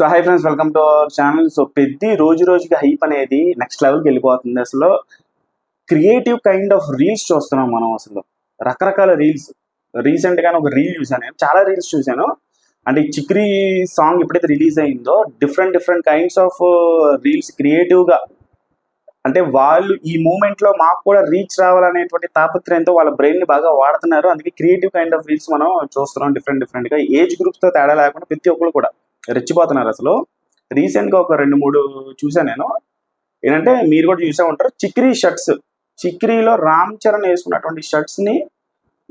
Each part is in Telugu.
So hi friends welcome to our channel so పెద్ద రోజు రోజుకి హైప్ అనేది నెక్స్ట్ లెవెల్కి వెళ్ళిపోతుంది అసలు. క్రియేటివ్ కైండ్ ఆఫ్ రీల్స్ చూస్తున్నాం మనం అసలు. రకరకాల రీల్స్ రీసెంట్గానే ఒక రీల్ చూశాను. నేను చాలా రీల్స్ చూశాను. అంటే ఈ చిక్రీ సాంగ్ ఎప్పుడైతే రిలీజ్ అయిందో different different kinds of reels క్రియేటివ్గా. అంటే వాళ్ళు ఈ మూమెంట్లో మాకు కూడా రీచ్ రావాలనేటువంటి తాపత్రయంతో వాళ్ళ బ్రెయిన్ని బాగా వాడుతున్నారు. అందుకే క్రియేటివ్ కైండ్ ఆఫ్ రీల్స్ మనం చూస్తున్నాం డిఫరెంట్ డిఫరెంట్గా. ఏజ్ గ్రూప్స్తో తేడా లేకుండా ప్రతి ఒక్కరు కూడా. రెచ్చిపోతున్నారు అసలు. రీసెంట్గా ఒక రెండు మూడు చూశాను నేను. ఏంటంటే మీరు కూడా చూసే ఉంటారు చిక్రీ షర్ట్స్. చిక్రీలో రామ్ చరణ్ వేసుకున్నటువంటి షర్ట్స్ని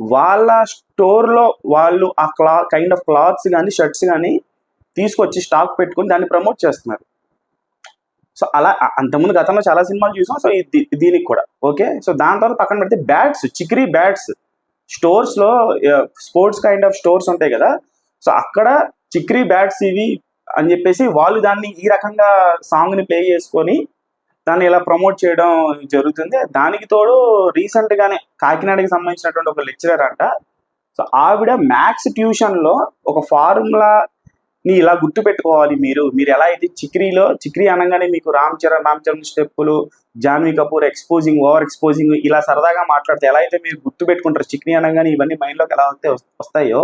వాళ్ళ స్టోర్లో వాళ్ళు ఆ క్లా కైండ్ ఆఫ్ క్లాత్స్ కానీ షర్ట్స్ కానీ తీసుకొచ్చి స్టాక్ పెట్టుకుని దాన్ని ప్రమోట్ చేస్తున్నారు. సో అలా అంతకుముందు గతంలో చాలా సినిమాలు చూసాం. సో ఇది దీనికి కూడా. ఓకే? సో దాని తర్వాత పక్కన పెడితే బ్యాట్స్ చిక్రీ బ్యాట్స్. స్టోర్స్లో స్పోర్ట్స్ కైండ్ ఆఫ్ స్టోర్స్ ఉంటాయి కదా. సో అక్కడ చిక్రీ బ్యాట్స్ ఇవి అని చెప్పేసి వాళ్ళు దాన్ని ఈ రకంగా సాంగ్ని ప్లే చేసుకొని దాన్ని ఇలా ప్రమోట్ చేయడం జరుగుతుంది. దానికి తోడు రీసెంట్ గానే కాకినాడకి సంబంధించినటువంటి ఒక లెక్చరర్ అంట. సో ఆవిడ మ్యాథ్స్ ట్యూషన్లో ఒక ఫార్ములా ని ఇలా గుర్తు పెట్టుకోవాలి మీరు. మీరు ఎలా అయితే చిక్రీలో చిక్రీ అనగానే మీకు రామ్ చరణ్ రామ్ చరణ్ స్టెప్పులు Janhvi Kapoor exposing over exposing ఇలా సరదాగా మాట్లాడితే ఎలా అయితే మీరు గుర్తు పెట్టుకుంటారు చిక్రీ అనగానే ఇవన్నీ మైండ్లోకి ఎలా అయితే వస్తాయో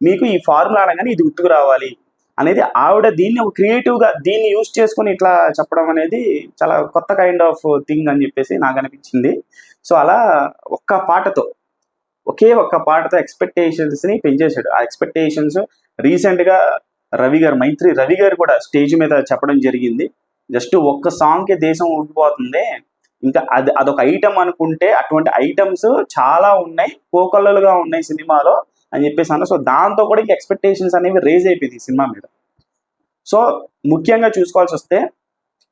మీకు ఈ ఫార్ములా అనగానే ఇది గుర్తుకు రావాలి. అనేది ఆవిడ దీన్ని ఒక క్రియేటివ్గా దీన్ని యూజ్ చేసుకుని ఇట్లా చెప్పడం అనేది చాలా కొత్త కైండ్ ఆఫ్ థింగ్ అని చెప్పేసి నాకు అనిపించింది. సో అలా ఒక్క పాటతో ఒకే ఒక్క పాటతో ఎక్స్పెక్టేషన్స్ని పెంచేశాడు. ఆ ఎక్స్పెక్టేషన్స్ రీసెంట్గా రవి గారు మైత్రి రవి గారు కూడా స్టేజ్ మీద చెప్పడం జరిగింది. జస్ట్ ఒక్క సాంగ్కే దేశం ఊగిపోతుంది. ఇంకా అది అదొక ఐటమ్ అనుకుంటే అటువంటి ఐటమ్స్ చాలా ఉన్నాయి. కోకొల్లలుగా ఉన్నాయి సినిమాలో అని చెప్పేసి అన్న. సో దాంతో కూడా ఇంకా ఎక్స్పెక్టేషన్స్ అనేవి రేజ్ అయిపోయింది ఈ సినిమా మీద. సో ముఖ్యంగా చూసుకోవాల్సి వస్తే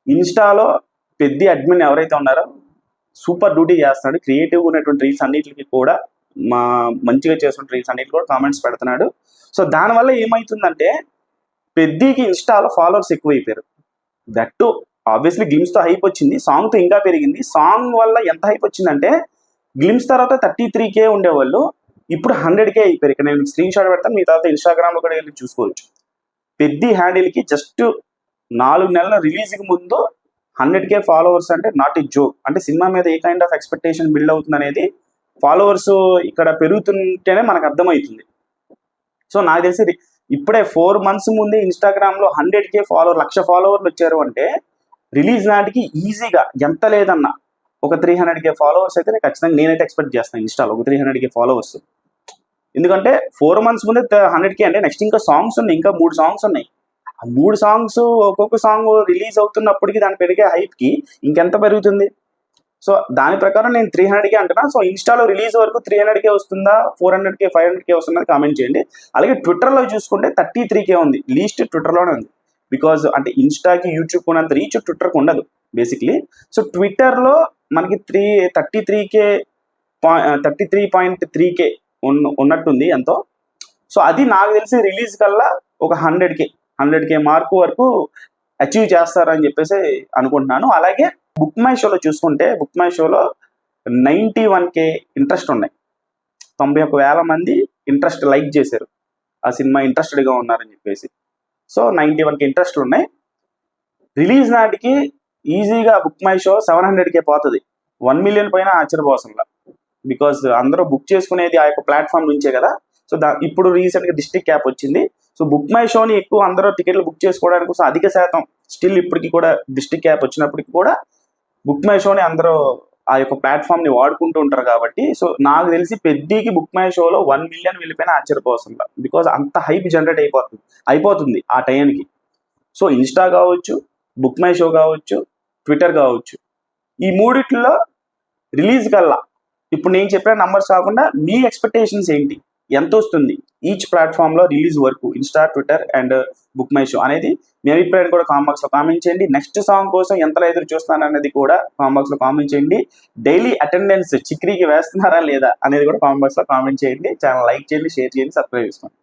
ఇన్స్టాలో పెద్ద అడ్మిన్ ఎవరైతే ఉన్నారో సూపర్ డ్యూటీ చేస్తున్నాడు. క్రియేటివ్ ఉన్నటువంటి రీల్స్ అన్నిటికి కూడా మా మంచిగా చేస్తున్న రీల్స్ అన్నిటికి కూడా కామెంట్స్ పెడుతున్నాడు. సో దానివల్ల ఏమవుతుందంటే పెద్దకి ఇన్స్టాలో ఫాలోవర్స్ ఎక్కువైపోయారు. దట్టు ఆబ్వియస్లీ గ్లిమ్స్తో హైప్ వచ్చింది. సాంగ్తో ఇంకా పెరిగింది. సాంగ్ వల్ల ఎంత హైప్ వచ్చిందంటే గ్లిమ్స్ తర్వాత థర్టీ త్రీ కే ఉండేవాళ్ళు. ఇప్పుడు హండ్రెడ్ కే అయిపోయారు. ఇక్కడ నేను స్క్రీన్ షాట్ పెడతాను. మీ తర్వాత ఇన్స్టాగ్రామ్లో కూడా వెళ్ళి చూసుకోవచ్చు. పెద్ద హ్యాండిల్కి జస్ట్ నాలుగు నెలల రిలీజ్కి ముందు హండ్రెడ్ కే ఫాలోవర్స్ అంటే నాట్ ఇ జోక్ అంటే సినిమా మీద ఏ కైండ్ ఆఫ్ ఎక్స్పెక్టేషన్ బిల్డ్ అవుతుంది అనేది ఫాలోవర్స్ ఇక్కడ పెరుగుతుంటేనే మనకు అర్థమవుతుంది. సో నాకు తెలిసి ఇప్పుడే ఫోర్ మంత్స్ ముందే ఇన్స్టాగ్రామ్లో హండ్రెడ్ కే ఫాలోవర్ లక్ష ఫాలోవర్లు వచ్చారు అంటే రిలీజ్ నాటికి ఈజీగా ఎంత లేదన్నా ఒక త్రీ హండ్రెడ్ కే ఫాలోవర్స్ అయితే నేను ఖచ్చితంగా నేనైతే ఎక్స్పెక్ట్ చేస్తాను ఇన్స్టాలో ఒక త్రీ హండ్రెడ్ కే ఫాలోవర్స్ ఎందుకంటే ఫోర్ మంత్స్ ముందే హండ్రెడ్ కే అంటే నెక్స్ట్ ఇంకా సాంగ్స్ ఉన్నాయి ఇంకా మూడు సాంగ్స్ ఉన్నాయి. ఆ మూడు సాంగ్స్ ఒక్కొక్క సాంగ్ రిలీజ్ అవుతున్నప్పటికీ దాని పెరిగే హైప్కి ఇంకెంత పెరుగుతుంది? సో దాని ప్రకారం నేను త్రీ హండ్రెడ్ కే అంటున్నా. సో ఇన్స్టాలో రిలీజ్ వరకు త్రీ హండ్రెడ్ కే వస్తుందా? Four hundred K five hundred K వస్తుందా? కామెంట్ చేయండి. అలాగే ట్విట్టర్లో చూసుకుంటే థర్టీ త్రీ కే ఉంది. లీస్ట్ ట్విట్టర్లోనే ఉంది. బికాజ్ అంటే ఇన్స్టాకి యూట్యూబ్ ఉన్నంత రీచ్ ట్విట్టర్కి ఉండదు బేసిక్లీ సో ట్విట్టర్లో మనకి three thirty three K thirty three point three K ఉన్నట్టుంది ఎంతో. సో అది నాకు తెలిసి రిలీజ్ కల్లా ఒక hundred K hundred K mark వరకు అచీవ్ చేస్తారని చెప్పేసి అనుకుంటున్నాను. అలాగే బుక్ మై షోలో చూసుకుంటే బుక్ మై షోలో నైంటీ వన్ కే ఇంట్రెస్ట్ ఉన్నాయి. తొంభై ఒక వేల మంది ఇంట్రెస్ట్ లైక్ చేశారు. ఆ సినిమా ఇంట్రెస్టెడ్గా ఉన్నారని చెప్పేసి. సో నైంటీ వన్కి ఇంట్రెస్ట్ ఉన్నాయి. రిలీజ్ నాటికి ఈజీగా book my show seven hundred K పోతుంది. వన్ మిలియన్ పైన ఆశ్చర్యపోసంలా బికాస్ అందరూ బుక్ చేసుకునేది ఆ యొక్క ప్లాట్ఫామ్ నుంచే కదా. సో దా ఇప్పుడు రీసెంట్గా డిస్ట్రిక్ట్ క్యాప్ వచ్చింది. సో బుక్ మై షోని ఎక్కువ అందరూ టికెట్లు బుక్ చేసుకోవడానికి కోసం అధిక శాతం స్టిల్ ఇప్పటికి కూడా డిస్ట్రిక్ట్ క్యాప్ వచ్చినప్పటికీ కూడా బుక్ మై షోని అందరూ ఆ యొక్క ప్లాట్ఫామ్ని వాడుకుంటూ ఉంటారు కాబట్టి సో నాకు తెలిసి పెద్దకి బుక్ మై షోలో వన్ మిలియన్ వెళ్ళిపోయినా ఆశ్చర్యపోతుంది బికాస్ అంత హైప్ జనరేట్ అయిపోతుంది అయిపోతుంది ఆ టైంకి. సో ఇన్స్టా కావచ్చు బుక్ మై షో కావచ్చు ట్విట్టర్ కావచ్చు. ఈ మూడిట్లో రిలీజ్ కల్లా. ఇప్పుడు నేను చెప్పిన నంబర్స్ కాకుండా మీ ఎక్స్పెక్టేషన్స్ ఏంటి? ఎంత వస్తుంది ఈచ్ ప్లాట్ఫామ్లో రిలీజ్ వరకు Insta Twitter and Book My Show అనేది మీ అభిప్రాయం కూడా కామెంట్ బాక్స్లో కామెంట్ చేయండి. నెక్స్ట్ సాంగ్ కోసం ఎంతలో ఎదురు చూస్తాను అనేది కూడా కామెంట్ బాక్స్లో కామెంట్ చేయండి. డైలీ అటెండెన్స్ చిక్రీకి వేస్తున్నారా లేదా అనేది కూడా కామెంట్ బాక్స్లో కామెంట్ చేయండి. ఛానల్ లైక్ చేయండి షేర్ చేయండి సబ్స్క్రైబ్ చేసుకోండి.